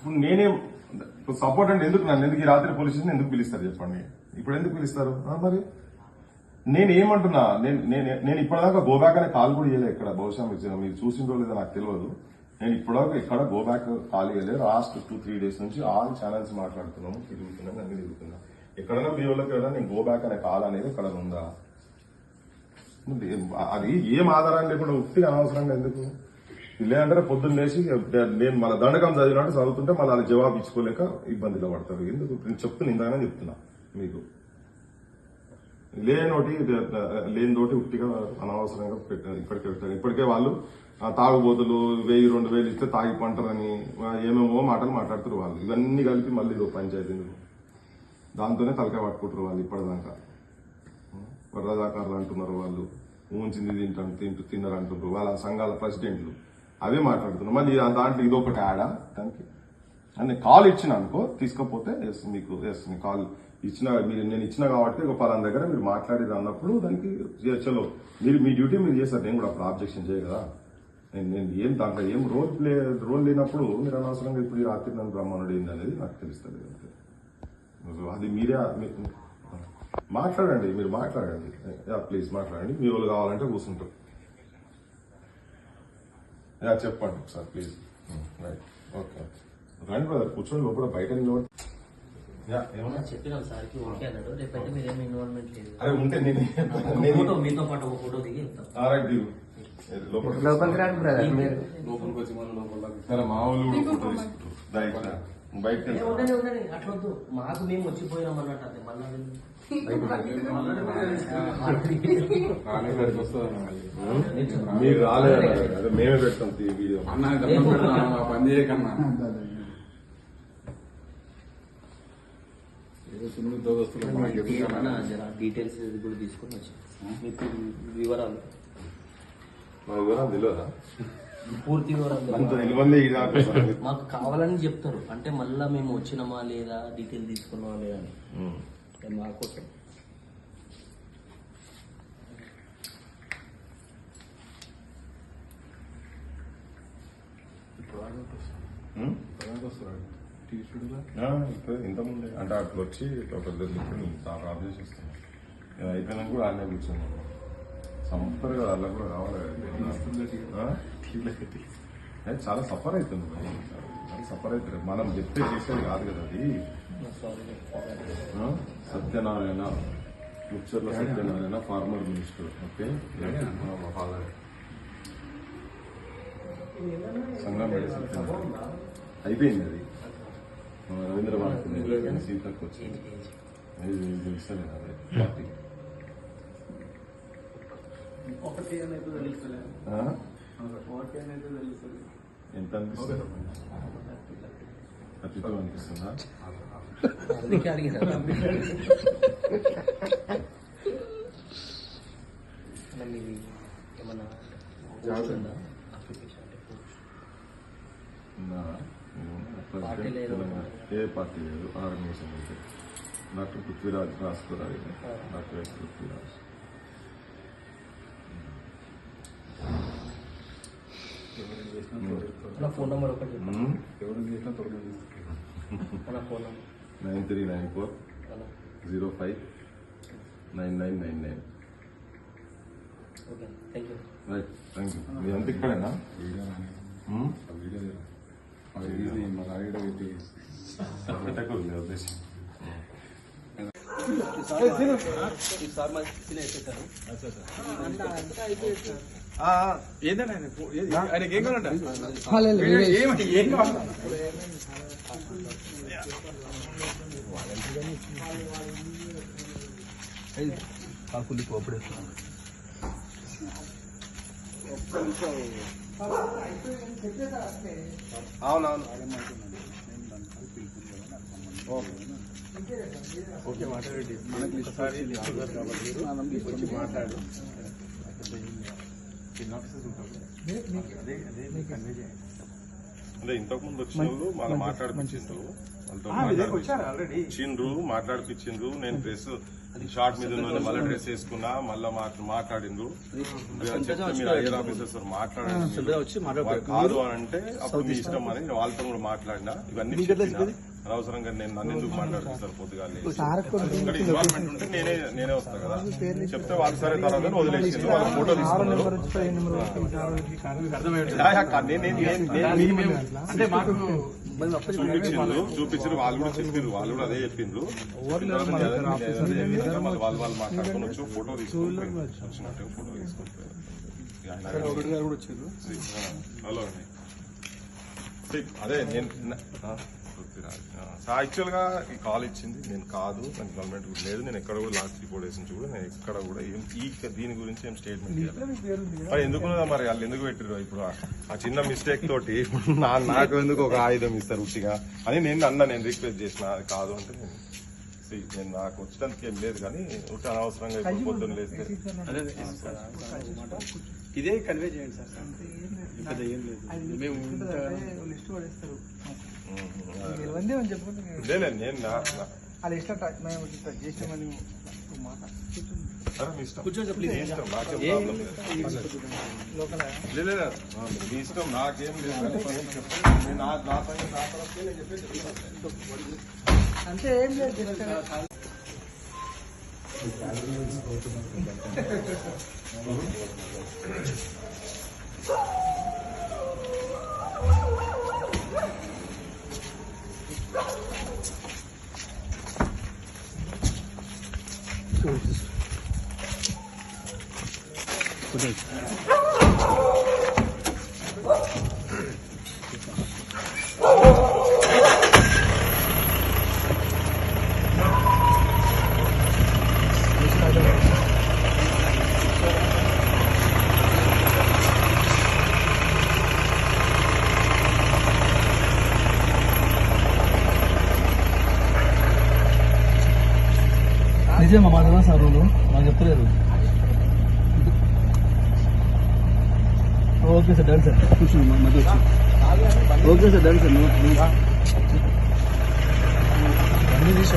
ఇప్పుడు నేనే సపోర్ట్ అంటే ఎందుకు నన్ను ఎందుకు ఈ రాత్రి పోలీస్ స్టేషన్ ఎందుకు పిలుస్తారు చెప్పండి? ఇప్పుడు ఎందుకు పిలుస్తారు? మరి? నేను ఏమంటున్నా? నేను నేను నేను ఇప్పటిదాకా గోబ్యాక్ అనే కాల్ కూడా చేయలేదు ఇక్కడ బహుశా మీరు మీరు చూసిందో లేదో నాకు తెలియదు. నేను ఇప్పటిదాకా ఇక్కడ గోబ్యాక్ కాల్ చేయలేదు లాస్ట్ టూ త్రీ డేస్ నుంచి ఆల్ ఛానల్స్ మాట్లాడుతున్నాము తిరుగుతున్నాం అన్ని తిరుగుతున్నాం ఎక్కడైనా మీ వాళ్ళకి వెళ్ళినా నేను గోబ్యాక్ అనే కాల్ అనేది ఇక్కడ ఉందా? అది ఏం ఆధారం లేకుండా ఉత్తిగా అనవసరంగా ఎందుకు? లేదంటే పొద్దున్న లేచి నేను మన దండకం చదివినట్టు చదువుతుంటే మళ్ళీ అది జవాబు ఇచ్చుకోలేక ఇబ్బందిలో పడతారు. ఎందుకు? నేను చెప్తున్నా ఇందాకనే చెప్తున్నా మీకు. లేనోటి లేనితోటి ఉట్టిగా అనవసరంగా పెట్టారు ఇప్పటికే పెట్టారు. ఇప్పటికే వాళ్ళు తాగుబోతులు వెయ్యి రెండు వేలు ఇస్తే తాగి పంటరని ఏమేమో మాటలు మాట్లాడుతారు వాళ్ళు. ఇవన్నీ కలిపి మళ్ళీ ఇదో పంచాయతీ దాంతోనే తలకాయ పట్టుకుంటారు వాళ్ళు ఇప్పటిదాకా. వరదాకారులు అంటున్నారు వాళ్ళు. ఊంచింది తింటాను తింటూ తిన్నారు అంటున్నారు. వాళ్ళ సంఘాల ప్రెసిడెంట్లు. అవే మాట్లాడుతున్నారు మళ్ళీ దాంట్లో దాంట్లో ఇదొకటి యాడా దానికి అని కాల్ ఇచ్చిన అనుకో తీసుకపోతే ఎస్ మీకు ఎస్ మీ కాల్ ఇచ్చిన మీరు నేను ఇచ్చిన కాబట్టి ఒక పలానా దగ్గర మీరు మాట్లాడేది అన్నప్పుడు దానికి చలో మీరు మీ డ్యూటీ మీరు చేస్తారు నేను కూడా అప్పుడు ఆబ్జెక్షన్ చేయ కదా నేను నేను ఏం దాంట్లో ఏం రోల్ ప్లే రోల్ లేనప్పుడు మీరు అనవసరంగా ఇప్పుడు రాత్రి నన్ను బ్రహ్మణుడు ఏంది అనేది నాకు తెలుస్తుంది అంతే. అది మీరే మీ- మాట్లాడండి మీరు మాట్లాడండి. యా ప్లీజ్ మాట్లాడండి. మీ వాళ్ళు కావాలంటే కూర్చుంటారు చెప్పండి ఒకసారి ప్లీజ్ రైట్ ఓకే రండి బ్రదర్ కూర్చొని లోపల బయట నిలబడి యా ఏమన్నా? చెప్పినాం సార్కి ఓకే అన్నాడు. రేపైతే మీరేం ఇన్వాల్వ్మెంట్ లేదు. అరే ఉంటే నేను ఒక నేను ఫోటో మీతో పాటు ఒక ఫోటో దిగి ఇస్తాం రైట్ దిగు లోపల లోపలికి రాండి బ్రదర్ మీరు లోపలికి వచ్చి మనం లోపల సరే మా వాళ్ళు కూడా ఫోటో తీసుకుంటారు. దా ఇక్కడ. బయటకి ఏ, వెళ్తా. ఉండండి ఉండండి. అట్లా వద్దు. మాకు మేము వచ్చిపోయినాం అన్నట్టు మీరు రాలేదు మేమే పెడతాం వీడియో. అన్న పని చేయకన్నా. డీటెయిల్స్ కూడా తీసుకొని మీకు వివరాలు. మా వివరాలు తెలియదా? పూర్తి వివరాలు అంత తెలియదు. నిలవల్లే ఇది దాకా సార్. మాకు కావాలని చెప్తారు. అంటే మళ్ళా మేము వచ్చినామా లేదా డీటెయిల్ తీసుకున్నామా లేదా అని. ఉమ్. అది మా కోసం. ఉమ్? వస్తున్నాడు టీవీ స్టూడియోలో ఆ, ఇప్పుడు ఇంతకుముందే. అంటే అట్లా వచ్చి ఒక ఇద్దరు లిక్విడ్ చాలా ఆఫ్ చేసి వస్తాను ఇక అయిపోయినాక కూడా ఆడనే కూర్చున్నాను. సంపర్ కదా అలా కూడా కావాలి అది చాలా సఫర్ అవుతుంది మరి. చాలా సఫర్ అవుతుంది. మనం చెప్తే చేసేది కాదు కదా అది? Satyanarayana Mucharla Satyanarayana former minister okay? Father అయిపోయింది అది. రవీంద్ర భారతి సీతకు వచ్చింది. తెలుస్తలేదు అదే పార్టీ ఒకటి అనేది తెలుస్తలేదు ఎంత అనిపిస్తుంది అనిపిస్తుందా. ఏ పార్టీ లేదు ఆర్గనైజేషన్ అయితే డాక్టర్ పృథ్వీరాజ్ రాసుకోరాలి డాక్టర్ పృథ్వీరాజ్ నా ఫోన్ నెంబర్ ఒకటి. ఎవరికి చేసినా తొలగిస్తారు నా phone number nine three nine four అలా zero five nine nine nine nine okay thank you right thank you మీ అంత ఇక్కడేనా వీడియో రాని ఉమ్? ఆ వీడియో ఈజీ మరి ఆ వీడియో పెట్టి ఉద్దేశం ఆయన ఫో- ఏది? ఆయనకి ఏం కావాలంట? ఏం- ఏం కావాలి? ఓకే మాట్లాడండి. మనకి ఒకసారి తీసుకొచ్చి మాట్లాడు. అంటే ఇంతకు ముందు వచ్చిన వాళ్ళు మళ్ళీ మాట్లాడిపించిండ్రు ఇచ్చిండ్రు మాట్లాడిపించిండ్రు నేను ప్రెస్ షార్ట్ మీద ఉన్న మళ్ళీ డ్రెస్ వేసుకున్నా మళ్ళీ మాట్లా మాట్లాడిండ్రు. మీరు ఐఆర్ ఆఫీసర్స్ వాళ్ళు కాదు అని అంటే అప్పుడు మీ ఇష్టం అని నేను వాళ్ళతో కూడా మాట్లాడినా. ఇవన్నీ అనవసరంగా నేను నన్ను ఎందుకు మాట్లాడుతాను పొద్దుగా ఇక్కడ ఇన్వాల్వ్మెంట్ ఉంటే నేనే నేనే వస్తా కదా. చెప్తే వాళ్ళు సరే తర్వాత వదిలేసి వాళ్ళ ఫోటో చూపించిండ్రు చూపించారు వాళ్ళు. కూడా చెప్పారు వాళ్ళు కూడా అదే చెప్పిండ్రు. వాళ్ళు వాళ్ళు మాట్లాడుకొని వచ్చి ఫోటో వచ్చినట్టు ఫోటో హలో అండి. అదే నేను యాక్చువల్గా ఈ కాల్ ఇచ్చింది. నేను కాదు నాకు గవర్నమెంట్ కూడా లేదు. నేను ఎక్కడ కూడా లాస్ట్ త్రీ ఫోర్ డేస్ నుంచి కూడా నేను ఎక్కడ కూడా ఏం ఈ దీని గురించి ఏం స్టేట్మెంట్ మరి ఎందుకు మరి వాళ్ళు ఎందుకు పెట్టారు ఇప్పుడు? ఆ- చిన్న మిస్టేక్ తోటి నా నాకు ఎందుకు ఒక ఆయుధం ఇస్తారు ఉట్టిగా? అని నేను అన్న నేను రిక్వెస్ట్ చేసిన అది కాదు అంటే నేను నేను నాకు వచ్చేందుకు ఏం లేదు కానీ ఉట్టి అనవసరంగా ఇప్పుడు పొద్దున్న లేస్తే ఇదే కన్వే చేయండి సార్. ఏం లేదు. మేము ఇవన్నీ అని చెప్పుకుంటే లేదు నేను నా- నా- అది ఇట్లా మేము ఇట్లా చేసామని మాట సరే, మీ ఇష్టం. కూర్చోండి మీ ఇష్టం, నాకేం ప్రాబ్లం లేదు. లోకల్ లేదు, లేదు. ఆ, మీ ఇష్టం నాకేం లేదు కానీ నేను చెప్పేది నేను నా నా పైన నా తరఫున నేను చెప్పేది చెప్తాను. అంటే ఏం లేదు జస్ట్ నిజమా మాట్లాడా సార్ వాళ్ళు నాకు చెప్తలేరు. Okay sir done sir. Okay sir done sir అన్ని తీసి